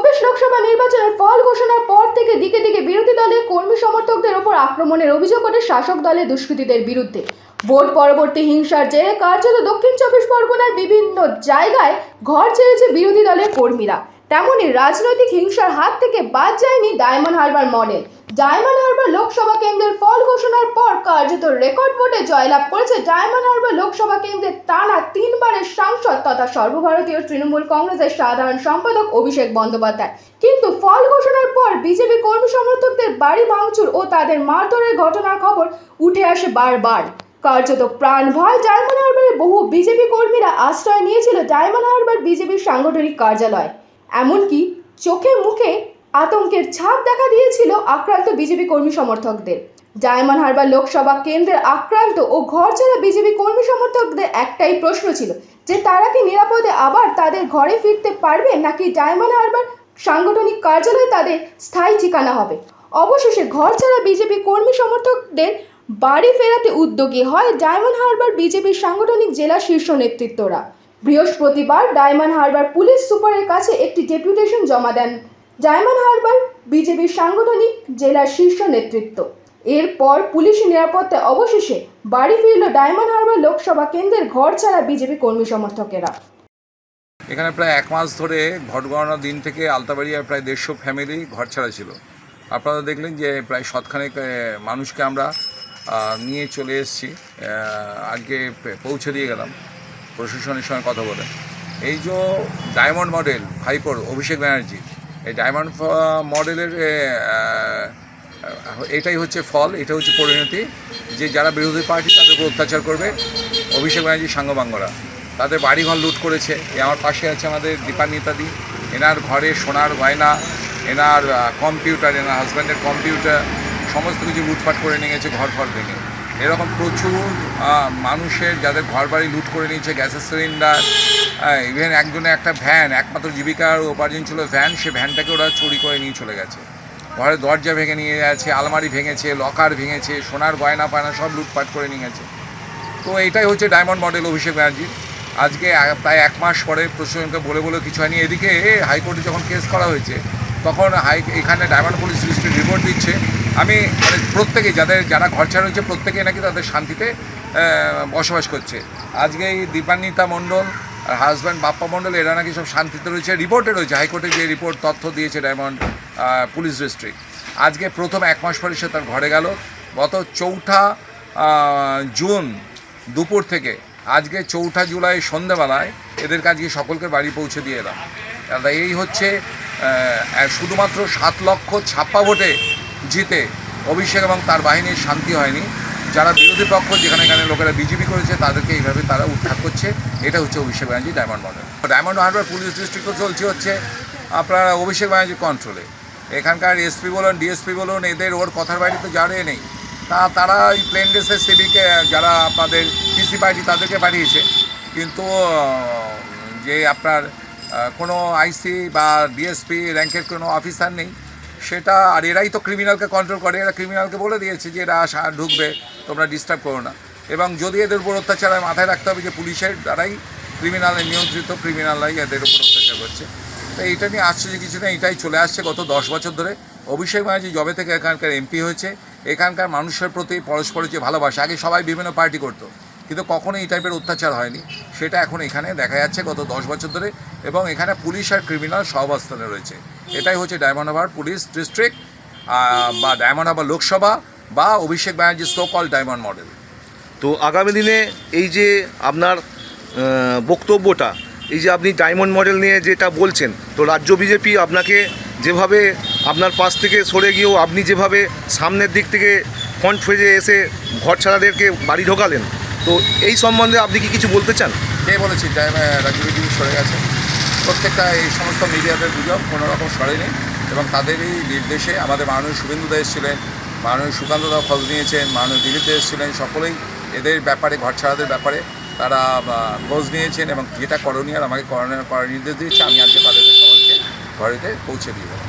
চব্বিশ লোকসভা নির্বাচনের ফল ঘোষণার পর থেকে দিকে দিকে বিরোধী দলের কর্মী সমর্থকদের ওপর আক্রমণের অভিযোগ ওঠে শাসক দলের দুষ্কৃতীদের বিরুদ্ধে। ভোট পরবর্তী হিংসার জেরে কার্যত দক্ষিণ চব্বিশ পরগনার বিভিন্ন জায়গায় ঘর ছেড়েছে বিরোধী দলের কর্মীরা। তেমনি রাজনৈতিক হিংসার হাত থেকে বাদ যায়নি Diamond Harbour model Diamond Harbour Lok Sabha কেন্দ্রের ফল ঘোষণার পর কার্যত রেকর্ড ভোটে জয়লাভ করেছে ডায়মন্ড হারবার লোকসভা কেন্দ্রের টানা তিনবারের সাংসদ তথা সর্বভারতীয় তৃণমূল কংগ্রেসের সাধারণ সম্পাদক অভিষেক বন্দ্যোপাধ্যায়। কিন্তু ফল ঘোষণার পর বিজেপি কর্মী সমর্থকদের বাড়ি ভাঙচুর ও তাদের মারধরের ঘটনার খবর উঠে আসে বারবার। কার্যত প্রাণ ভয় ডায়মন্ড হারবারে বহু বিজেপি কর্মীরা আশ্রয় নিয়েছিল ডায়মন্ড হারবার বিজেপির সাংগঠনিক কার্যালয়। এমনকি চোখে মুখে আতঙ্কের ছাপ দেখা দিয়েছিল আক্রান্ত বিজেপি কর্মী সমর্থকদের। ডায়মন্ড হারবার লোকসভা কেন্দ্রের আক্রান্ত ও ঘর ছাড়া বিজেপি কর্মী সমর্থকদের একটাই প্রশ্ন ছিল যে তারা কি নিরাপদে আবার তাদের ঘরে ফিরতে পারবে নাকি ডায়মন্ড হারবার সাংগঠনিক কার্যালয় তাদের স্থায়ী ঠিকানা হবে? অবশেষে ঘর ছাড়া বিজেপি কর্মী সমর্থকদের বাড়ি ফেরাতে উদ্যোগী হয় ডায়মন্ড হারবার বিজেপির সাংগঠনিক জেলা শীর্ষ নেতৃত্বরা। বৃহস্পতিবার ডায়মন্ড হারবার পুলিশ সুপারের কাছে একটি ডেপুটেশন জমা দেন। ডায়মন্ড হারবার বিজেপির সাংগঠনিক জেলার শীর্ষ নেতৃত্ব। এরপর পুলিশ নিরাপত্তায় অবশেষে বাড়ি ফিরল ডায়মন্ড হারবার লোকসভা কেন্দ্রের ঘর ছাড়া বিজেপি কর্মী সমর্থকেরা। এখানে প্রায় এক মাস ধরে ভোট গণনার দিন থেকে আলতাবাড়িয়ার প্রায় দেড়শো ফ্যামিলি ঘর ছাড়া ছিল। আপনারা দেখলেন যে প্রায় শতখানেক মানুষকে আমরা নিয়ে চলে এসেছি। আজকে পৌঁছে দিয়ে গেলাম। প্রশাসনের সঙ্গে কথা বলে। এই যে ডায়মন্ড মডেল ভাইপোর অভিষেক ব্যানার্জি, এই ডায়মন্ড মডেলের এটাই হচ্ছে ফল, এটা হচ্ছে পরিণতি যে যারা বিরোধী পার্টি তাদের উপর অত্যাচার করবে। অভিষেক ব্যানার্জির সাঙ্গবাঙ্গরা, তাদের বাড়িঘর লুট করেছে। এ আমার পাশে আছে আমাদের দীপান্বিতাদি এনার ঘরে সোনার গয়না, এনার কম্পিউটার এনার হাজব্যান্ডের কম্পিউটার সমস্ত কিছু লুটপাট করে নিয়ে গেছে ঘর ফর ভেঙে। এরকম প্রচুর মানুষের যাদের ঘর বাড়ি লুট করে নিয়েছে, গ্যাসের সিলিন্ডার ইভেন একজনে একটা ভ্যান একমাত্র জীবিকার উপার্জন ছিল ভ্যান সে ভ্যানটাকে ওরা চুরি করে নিয়ে চলে গেছে। ঘরের দরজা ভেঙে নিয়ে গেছে, আলমারি ভেঙেছে লকার ভেঙেছে, সোনার গয়না পায়না সব লুটপাট করে নিয়ে গেছে। তো এটাই হচ্ছে ডায়মন্ড মডেল অভিষেক ব্যানার্জির আজকে প্রায় এক মাস পরে প্রশাসনকে বলে বলে কিছু হয়নি। এদিকে হাইকোর্টে যখন কেস করা হয়েছে, তখন হাই, এখানে ডায়মন্ড পুলিশ রিপোর্ট দিচ্ছে। আমি মানে প্রত্যেকেই, যাদের, যারা ঘর ছাড়া হয়েছে প্রত্যেকেই নাকি তাদের শান্তিতে বসবাস করছে। আজকে এই দীপান্বিতা মণ্ডল আর হাজব্যান্ড বাপ্পা মণ্ডল, এরা নাকি সব শান্তিতে রয়েছে। রিপোর্টে রয়েছে, হাইকোর্টে যে রিপোর্ট, তথ্য দিয়েছে ডায়মন্ড পুলিশ ডিস্ট্রিক্ট। আজকে প্রথম এক মাস পরে সে তার ঘরে গেল। গত চৌঠা জুন দুপুর থেকে, আজকে চৌঠা জুলাই সন্ধেবেলায় এদের কাজকে সকলকে বাড়ি পৌঁছে দিয়ে এলাম। এই হচ্ছে শুধুমাত্র সাত লক্ষ ছাপ্পা ভোটে জিতে অভিষেক এবং তার বাহিনীর শান্তি হয়নি। যারা বিরোধী পক্ষ, যেখানে এখানে লোকেরা বিজেপি করেছে, তাদেরকে এইভাবে তারা উৎখাত করছে। এটা হচ্ছে Abhishek Banerjee, diamond model. Diamond Harbour police ডিস্ট্রিক্টও চলছে হচ্ছে, আপনার অভিষেক ব্যানার্জি কন্ট্রোলে এখানকার এসপি বলুন ডিএসপি বলুন, এদের ওর কথার বাইরে তো জানে নেই। তা তারা এই প্লেন ড্রেসের সিভিকে যারা আপনাদের পিসি পার্টি, তাদেরকে পাঠিয়েছে। কিন্তু, যে আপনার কোনো আইসি বা ডিএসপি র্যাঙ্কের কোনো অফিসার নেই। সেটা, আর এরাই তো ক্রিমিনালকে কন্ট্রোল করে। এরা ক্রিমিনালকে বলে দিয়েছে যে এরা আসা ঢুকবে, তোমরা ডিস্টার্ব করো না। এবং যদি এদের উপর অত্যাচার হয়, মাথায় রাখতে হবে যে পুলিশের দ্বারাই ক্রিমিনালের নিয়ন্ত্রিত ক্রিমিনালরাই এদের উপর অত্যাচার করছে। তো এইটা নিয়ে আশ্চর্য কিছু নেই এটাই চলে আসছে গত দশ বছর ধরে। অভিষেক ব্যানার্জি জবে থেকে এখানকার এমপি হয়েছে। এখানকার মানুষের প্রতি পরস্পরের যে ভালোবাসা, আগে সবাই বিভিন্ন পার্টি করতো। কিন্তু কখনো এই টাইপের অত্যাচার হয়নি। সেটা এখন এখানে দেখা যাচ্ছে গত দশ বছর ধরে এবং এখানে পুলিশ আর ক্রিমিনাল সহাবস্থানে রয়েছে। এটাই হচ্ছে ডায়মন্ড হারবার পুলিশ ডিস্ট্রিক্ট বা ডায়মন্ড হারবার লোকসভা বা অভিষেক ব্যানার্জির সো কল ডায়মন্ড মডেল তো আগামী দিনে এই যে আপনার বক্তব্যটা, এই যে আপনি ডায়মন্ড মডেল নিয়ে যেটা বলছেন, তো রাজ্য বিজেপি আপনাকে যেভাবে আপনার পাশ থেকে সরে গিয়েও আপনি যেভাবে সামনের দিক থেকে ফ্রন্ট ফেজে এসে ঘর ছাড়াদেরকে বাড়ি ঢোকালেন তো এই সম্বন্ধে আপনি কি কিছু বলতে চান? কে বলেছি? বিজেপি সরে গেছে। প্রত্যেকটা এই সমস্ত মিডিয়াদের গুজব কোনো রকম সরেনি এবং তাদেরই নির্দেশে আমাদের মাননীয় শুভেন্দু দা এসেছিলেন, মাননীয় সুকান্ত দা খোঁজ নিয়েছেন, মাননীয় দিলীপ দা এসেছিলেন, সকলেই এদের ব্যাপারে ঘর ছাড়াদের ব্যাপারে তারা খোঁজ নিয়েছেন এবং যেটা করণীয় আমাকে করণীয় করার নির্দেশ দিয়েছে, আমি আজকে তাদের সকলকে ঘরেতে পৌঁছে দিয়ে দেবো।